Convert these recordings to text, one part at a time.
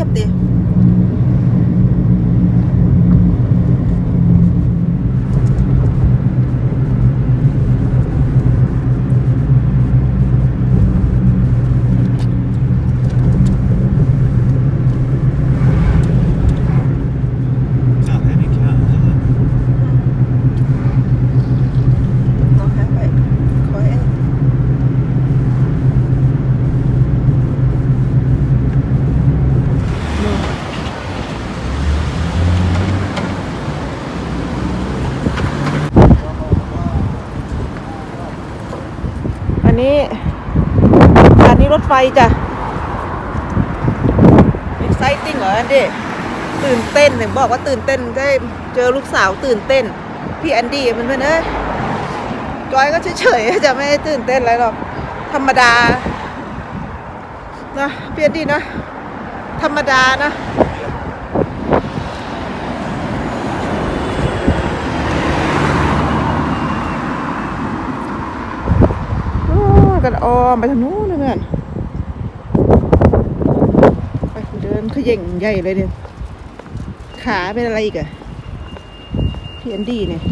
ๆเงียบดิขอให้ไปขอให้นู่นอันนี้อันนี้ รถไฟจ้ะ exciting เหรออันดี้ตื่นเต้นเห็นบอกว่าตื่นเต้นได้เจอลูกสาวตื่นเต้น พี่แอนดี้เพื่อนเอ้ยจอยก็เฉยๆจะไม่ตื่นเต้นอะไรหรอกธรรมดานะเพียนดีนะ ธรรมดานะกันออมไปทางนู้นนะเพื่อนไป เดินเขย่งใหญ่เลยเนี่ย ขาเป็นอะไรอีกอะเพียนดีเนี่ย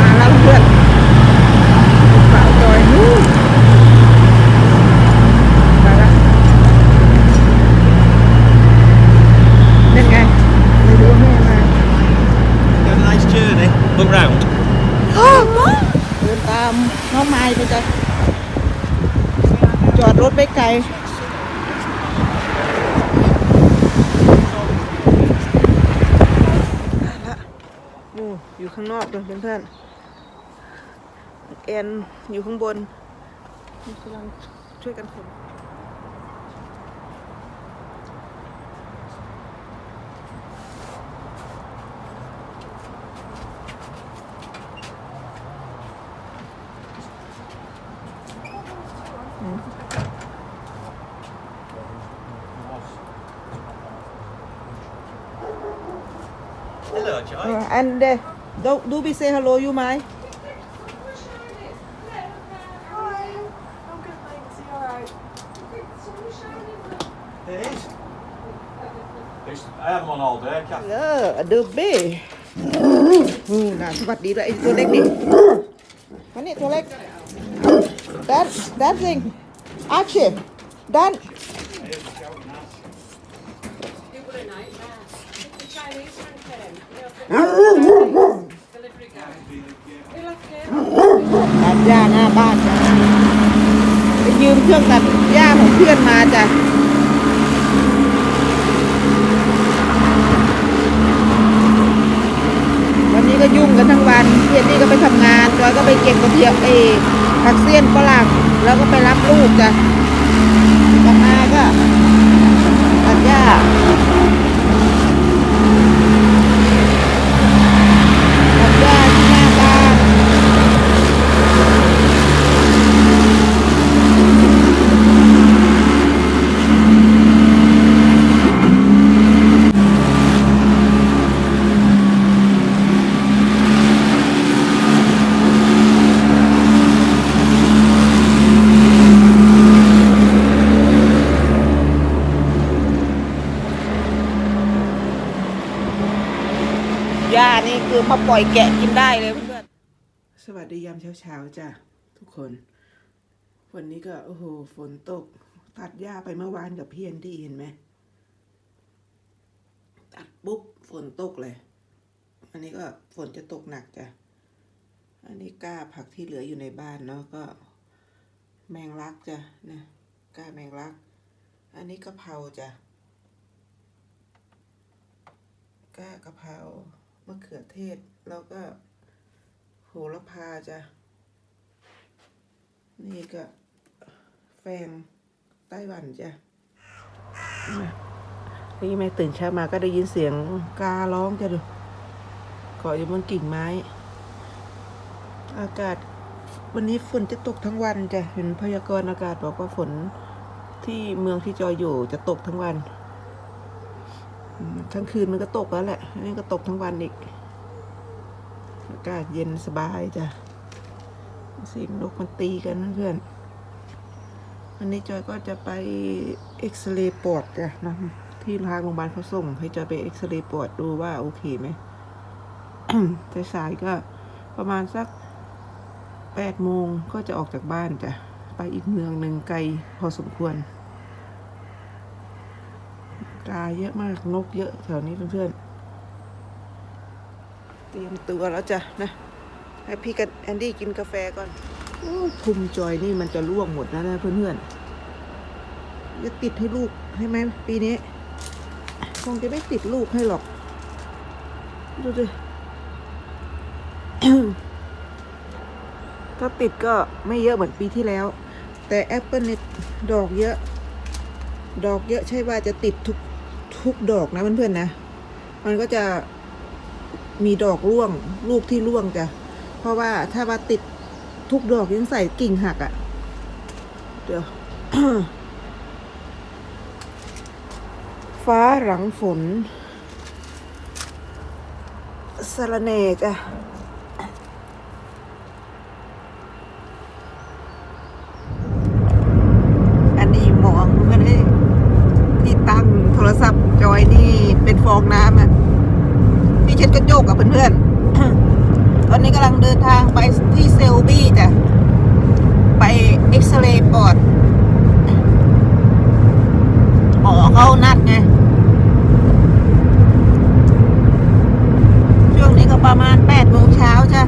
มาแล้วเพื่อนสาวจอยนู่นมาแล้วนั่นไงไม่รู้ว่าแม่มา Have a nice journey. Look round. เดินตามน้องไม้ไปจ้ะจอดรถไม่ไกลได้ละโอ้อยู่ข้างนอกเลยเพื่อนๆแอนอยู่ข้างบนกำลังช่วยกันขน Hello, Joy. Uh, and uh, do, do we say hello you Mai? Hi. I'm good, thanks. You alright? It is. It's, I had them on all day, Kath. เออเดอเบ้อืมน่าสวัสดีด้วยไหญ้าหน้าบ้านจ้ะไปยืมเครื่องตัดหญ้าของเพื่อนมาจ้ะวันนี้ก็ยุ่งกันทั้งวันเพียนนี่ก็ไปทำงานจอยก็ไปเก็บกระเทียมเองผักเสี้ยนฝรั่งแล้วก็ไปรับลูกจ้ะกลับมาก็ตัดหญ้าตัดหญ้าที่หน้าบ้าน หญ้านี่คือมาปล่อยแกะกินได้เลยเพื่อนสวัสดียามเช้าๆจ้ะทุกคน วันนี้ก็โอ้โหฝนตก ตัดหญ้าไปเมื่อวานกับพี่แอนดี้เห็นไหมตัดปุ๊บฝนตกเลย อันนี้ก็ฝนจะตกหนักจ้ะอันนี้กล้าผักที่เหลืออยู่ในบ้านเนาะก็ แมงลักจ้ะนะกล้าแมงลัก อันนี้กะเพราจ้ะก้ากะเพรา มะเขือเทศ แล้วก็โหระพาจ้ะ นี่ก็แฟงไต้หวันจ้ะนี่แม่ตื่นเช้ามาก็ได้ยินเสียงการ้องจะดูเกาะอยู่บนกิ่งไม้ อากาศวันนี้ฝนจะตกทั้งวันจ้ะ เห็นพยากรณ์อากาศบอกว่าฝนที่เมืองที่จอยอยู่จะตกทั้งวัน ทั้งคืนมันก็ตกแล้วแหละนนี้ก็ตกทั้งวันอีก อากาศเย็นสบายจ้ะสียงนกมันตีกันเพื่อนวันนี้จอยก็จะไปเอ็กซเรย์ปอดจ้ะนะที่ทางโรงพยาบาลเขาส่ง ให้จอยไปเอ็กซเรย์ปอดดูว่าโอเคไหมแต่สายก็ประมาณสักแปดโมงก็จะออกจากบ้านจ้ะ ไปอีกเมืองหนึ่งไกลพอสมควร กาเยอะมากนกเยอะแถวนี้เพื่อนๆ เตรียมตัวแล้วจ้ะนะให้พี่กับแอนดี้กินกาแฟก่อนอู้พุมจอยนี่มันจะล่วงหมดนะนะเพื่อนๆจะติดให้ลูกให้ไหมปีนี้ คงจะไม่ติดลูกให้หรอก ดูดิถ้าติดก็ไม่เยอะเหมือนปีที่แล้ว แต่แอปเปิลเนี่ยดอกเยอะ ดอกเยอะใช่ว่าจะติดทุก ทุกดอกนะเพื่อนๆนะ มันก็จะมีดอกร่วงลูกที่ร่วงจ้ะ เพราะว่าถ้าว่าติดทุกดอกยังใส่กิ่งหักอะ่ะ เดี๋ยว ฟ้าหลังฝนสะระเนจ้ะ อันนี้มองมันเลยที่ตั้งโทรศัพท์จอยนี่เป็นฟองน้ำอะที่เช็ดกระจกกับเพื่อนๆ ตอนนี้กำลังเดินทางไปที่เซลบี้จ้ะ ไปเอ็กซเรย์ปอดหมอเขานัดไง ช่วงนี้ก็ประมาณแปดโมงเช้าจ้ะ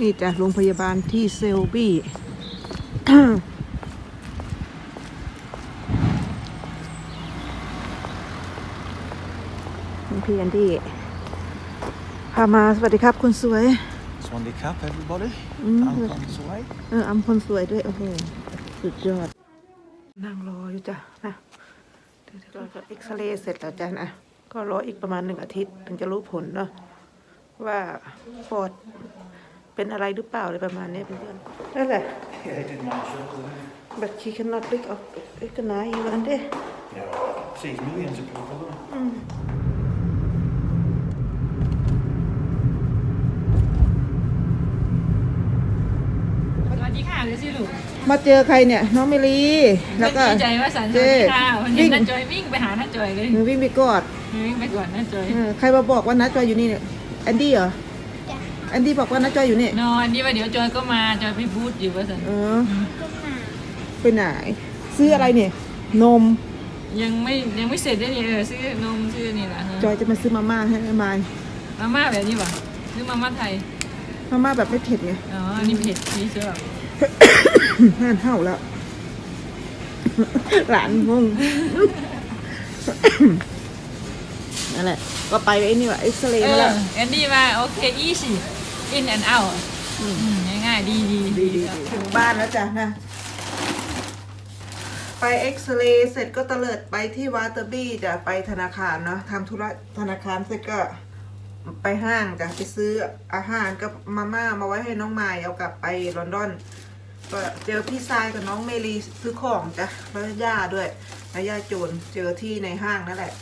นี่จ้ะโรงพยาบาลที่เซลบี้คุณพี่แอนดี้พามาสวัสดีครับคุณสวย Swandy Cup, everybody. Mm. Anton Sway. เอออำคนสวยด้วย โอ้โห สุดยอด นั่งรออยู่จ้ะนะเดี๋ยวเราก็เอ็กซเรย์เสร็จแล้วจ้ะนะ ก็รออีกประมาณหนึ่งอาทิตย์ ถึงจะรู้ผลเนาะว่าปอด เป็นอะไรหรือเปล่าอะไรประมาณนี้เพื่อนๆนั่นแหละ Yeah, he did my shoulder. but she cannot pick up recognize you and it Yeah, sees millions of people. doesn't he? สวัสดีค่ะเลยสิลูกมาเจอใครเนี่ยน้องเมลีแล้วก็ ดีใจว่าสันสเจ้วัสดีค่ะวันนี้วิ่ง น้าจอยวิ่งไปหาน้าจอยเลยหนูวิ่งไปกอดวิ่งไปก่อนน้าจอยเออใครมาบอกว่านัดจอยอยู่นี่เนี่ยแอนดี้เหรอแอนดี้บอกว่านัดจอยอยู่นี่นอนนี่ว่าเดี๋ยวจอยก็มาจอยไปบูธอยู่ว่าสันเออไปไหนซื้ออะไรเนี่ย นม ยังไม่ยังไม่เสร็จได้เลยเออซื้อนมซื้อนี่แหละจอยจะมาซื้อมาม่าให้แม่มายมาม่าแบบนี้ป่ะซื้อมาม่าไทยมาม่าแบบไม่เผ็ดไงอ๋ออันนี้เผ็ดนี่ใช่ป่ะห่านเห่าแล้วหลานงงนั่นแหละก็ไปไอ้นี่ว่ะเอ็กซเรย์เอมาอแล้วแอนดี้ว่าโอเคอีสิอิ นแอนด์เอาง่ายๆดีดีดีดีถึงบ้านแล้วจ้ะนะ ไปเอ็กซเรย์เสร็จก็เตลิดไปที่วาเตอร์บี้จะไปธนาคารเนาะทำธุระธนาคารเสร็จก็ไปห้างจ้ะไปซื้ออาหารกับมาม่ามาไว้ให้น้องไมายเอากลับไปลอนดอน ก็เจอพี่ทรายกับน้องเมลีซื้อของจ้ะแล้วย่าด้วยแล้วย่าโจรเจอที่ในห้างนั่นแหละ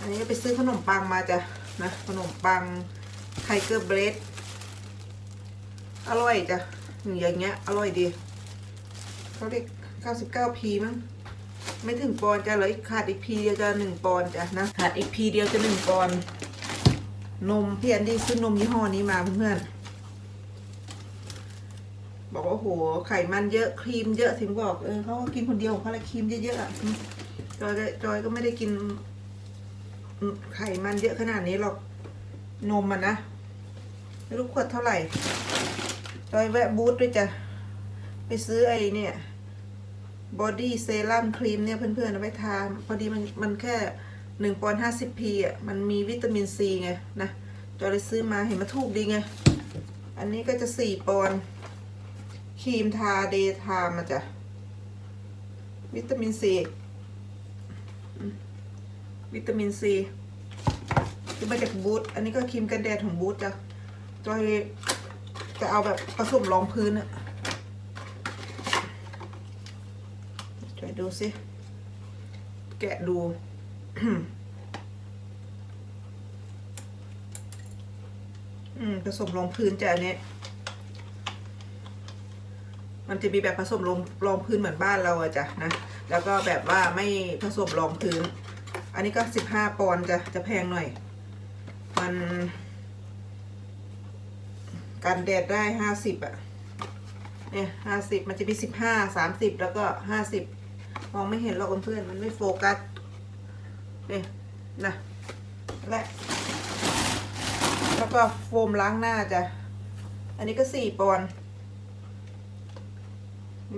อันนี้ไปซื้อขนมปังมาจ้ะนะขนมปังไทเกอร์เบรด อร่อยจ้ะอย่างเงี้ย อร่อยดีเขาเรียก99พีมั้งไม่ถึงปอนจ้ะเหลยขาดอีกพีเดียวจะหนึ่งปอนจ้ะนะขาดอีกพีเดียวจะหนึ่งปอนนมพี่แอนดี้ซื้อนมยี่ห้อนี้มาเพื่อนๆบอกว่าโหไขมันเยอะครีมเยอะถึงบอกเออเขาก็กินคนเดียวของเขาลยครีมเยอะๆอะจอยก็จอยก็ไม่ได้กินไขมันเยอะขนาดนี้หรอกนมอะนะไม่รู้ขวดเท่าไหร่ จอยแวะบูธด้วยจ้ะ ไปซื้อไอ้เนี่ยบอดี้เซรั่มครีมเนี่ยเพื่อนๆเอาไปทาพอดีมันมันแค่หนึ่งปอนห้าสิบพีอะ มันมีวิตามินซีไงนะจอยเลยซื้อมาเห็นมาถูกดีไง อันนี้ก็จะสี่ปอนครีมทาเดย์ทามาจ้ะ วิตามินซีวิตามินซีที่มาจากบูธอันนี้ก็ครีมกันแดดของบูธจ้ะจอย จะเอาแบบผสมรองพื้นอะจอยดูสิ แกะดู อืมผสมรองพื้นจ้ะอันนี้มันจะมีแบบผสมรองรองพื้นเหมือนบ้านเราอะจ้ะนะ แล้วก็แบบว่าไม่ผสมรองพื้น อันนี้ก็สิบห้าปอนด์จะจะแพงหน่อย มัน กันแดดได้ห้าสิบอะเนี่ยห้าสิบมันจะมีสิบห้าสามสิบแล้วก็ห้าสิบมองไม่เห็นหรอกเพื่อนมันไม่โฟกัส เนี่ยนะและแล้วก็โฟมล้างหน้าจ้ะ อันนี้ก็สี่ปอนด์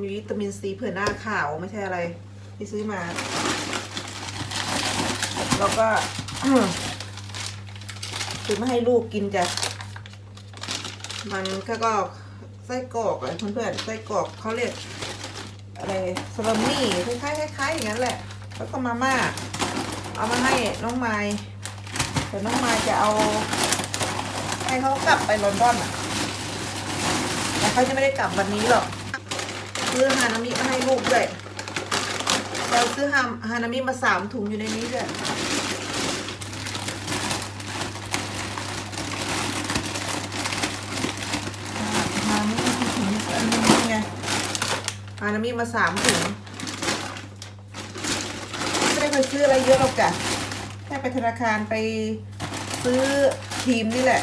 มีวิตามินซีเผื่อหน้าขาวไม่ใช่อะไรที่ซื้อมา แล้วก็ซื้อมาให้ลูกกินจ้ะ มันก็ก็ไส้กรอกอะไรเพื่อนๆไส้กรอกเขาเรียกอะไรสลัมมี่คล้ายๆคล้ายๆอย่างนั้นแหละ แล้วก็มาม่าเอามาให้น้องไม้แต่น้องไม้จะเอาให้เขากลับไปลอนดอนอะแต่เขาจะไม่ได้กลับวันนี้หรอกซื้อฮานามิมาให้ลูกด้วยเราซื้อฮาฮานามิมาสามถุงอยู่ในนี้ด้วยฮานามิมากี่ถุงอันนี้ไง ฮานามิมาสามถุงไม่ได้เคยซื้ออะไรเยอะหรอกจ้ะแค่ไปธนาคารไปซื้อครีมนี่แหละ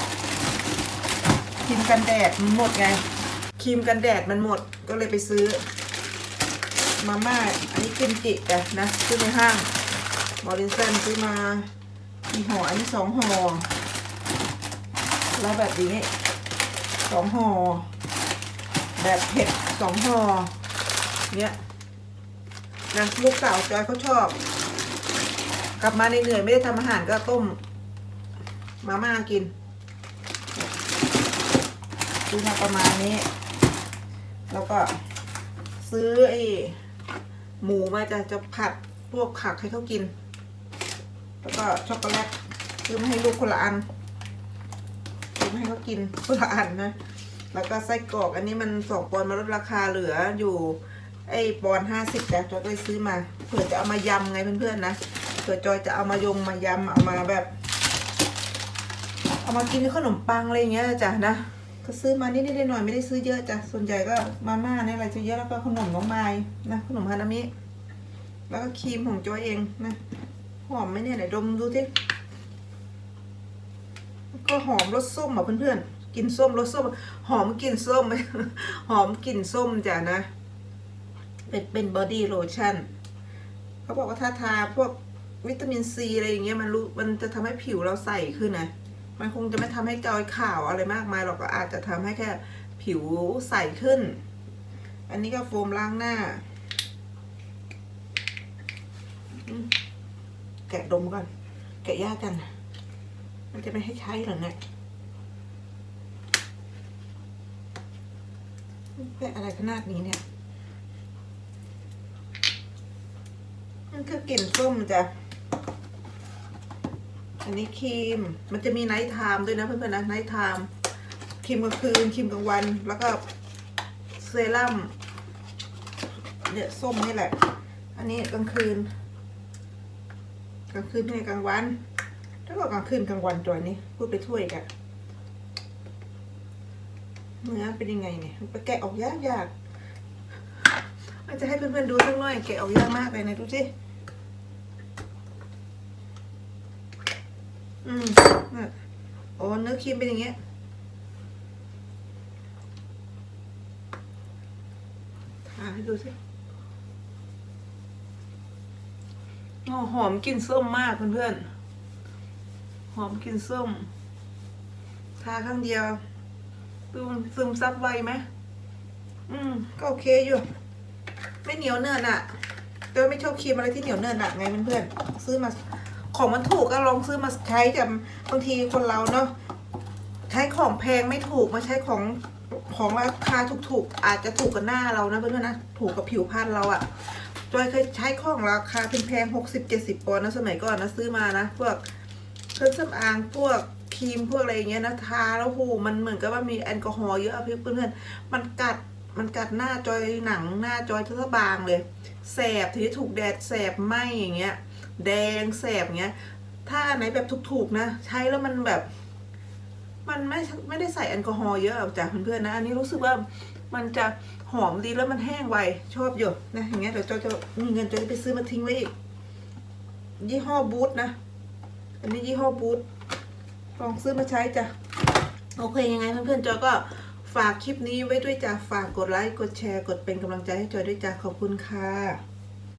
ครีมกันแดดมันหมดไงครีมกันแดดมันหมดก็เลยไปซื้อ มาม่าอันนี้กิมจิจ้ะนะซื้อในห้างบอรินสันซื้อมากี่ห่ออันนี้สองห่อแล้วแบบนี้สองห่อแบบเผ็ดสองห่อ เนี้ยนะลูกสาวจอยเขาชอบ กลับมาเหนื่อยไม่ได้ทำอาหารก็ต้ม มาม่ากินซื้อมาประมาณนี้ แล้วก็ซื้อไอ้หมูมาจะจะผัดพวกผักให้เขากิน แล้วก็ช็อกโกแลตซื้อมาให้ลูกคนละอันซื้อมาให้เขากินคนละอันนะ แล้วก็ไส้กรอกอันนี้มันสองปอนด์มาลดราคาเหลืออยู่ ไอ้ปอนห้าสิบแต่จอยก็เลยซื้อมาเผื่อจะเอามายำไงเพื่อนๆนะเผื่อจอยจะเอามายงมายำเอามาแบบ เอามากินขนมปังอะไรอย่างเงี้ยจ้ะนะก็ซื้อมานิดๆหน่อยๆไม่ได้ซื้อเยอะจ้ะส่วนใหญ่ก็มาม่าเนี่ยอะไรจะเยอะแล้วก็ขนมน้องไม้นะขนมฮานามิแล้วก็ครีมของจอยเองนะหอมไหมเนี่ยไหนดมดูสิก็หอมรสส้มอะเพื่อนๆกินส้มรสส้ม หอมกลิ่นส้มหอมกลิ่นส้มจ้ะนะ เป็นเป็นบอดี้โลชั่นเขาบอกว่าถ้าทาพวกวิตามินซีอะไรอย่างเงี้ยมันรู้มันจะทำให้ผิวเราใสขึ้นนะ มันคงจะไม่ทำให้จอยขาวอะไรมากมายหรอกก็อาจจะทำให้แค่ผิวใสขึ้น อันนี้ก็โฟมล้างหน้า แกะดมก่อน แกะยากกัน มันจะไม่ให้ใช้หรอเนี่ยแกะอะไรขนาดนี้เนี่ย มันคือกลิ่นส้มจ้ะ อันนี้ครีม มันจะมีไนท์ไทม์ด้วยนะเพื่อนๆนะไนท์ไทม์ครีมกลางคืนครีมกลางวัน แล้วก็เซรั่มเนี่ยส้มนี่แหละ อันนี้กลางคืน กลางคืนให้กลางวันถ้าบอกกลางคืนกลางวันตัวนี้พูดไปถ้วยกันเนื้อเป็นยังไงเนี่ยไปแกะออกยากยา กๆมันจะให้เพื่อนๆดูสักหน่อยแกะออกยากมากเลยนะดูสิอืมน่ะโอ้เนื้อครีมเป็นอย่างเงี้ยทาให้ดูสิโอ้หอมกลิ่นส้มมากเพื่อนๆหอมกลิ่นส้ม ทาข้างเดียวซึมซึมซับไวไหมอืม ก็โอเคอยู่ ไม่เหนียวเนินอะแต่ว่าไม่ชอบครีมอะไรที่เหนียวเนินอะไงเพื่อนๆซื้อมาของมันถูกก็ลองซื้อมาใช้จะบางทีคนเราเนาะใช้ของแพงไม่ถูกมาใช้ของของราคาถูกๆอาจจะถูกกับหน้าเรานะเพื่อนๆนะถูกกับผิวพรรณเราอะจอยเคยใช้ของราคาแพงๆหกสิบเจ็ดสิบปอนนะสมัยก่อนนะซื้อมานะพวกเครื่องสำอางพวกครีมพวกอะไรอย่างเงี้ยนะทาแล้วโหมันเหมือนกับว่ามีแอลกอฮอล์เยอะอะเพื่อนๆมันกัด มันกัดหน้าจอยหนังหน้าจอยทั้งบางเลยแสบทีนี้ถูกแดดแสบไหมอย่างเงี้ย แดงแสบอย่างเงี้ย ถ้าอันไหนแบบถูกๆนะ ใช้แล้วมันแบบ มันไม่ไม่ได้ใส่แอลกอฮอล์เยอะอะจ้ะเพื่อนๆนะ อันนี้รู้สึกว่ามันจะหอมดีแล้วมันแห้งไวชอบอยู่นะอย่างเงี้ยเดี๋ยวจอยจะมีเงินจอยจะไปซื้อมาทิ้งไว้อีกยี่ห้อบูธนะอันนี้ยี่ห้อบูธลองซื้อมาใช้จ้ะโอเคยังไงเพื่อนๆจอยก็ ฝากคลิปนี้ไว้ด้วยจ้ะฝากกดไลค์กดแชร์ กดเป็นกำลังใจให้จอยด้วยจ้ะขอบคุณค่ะ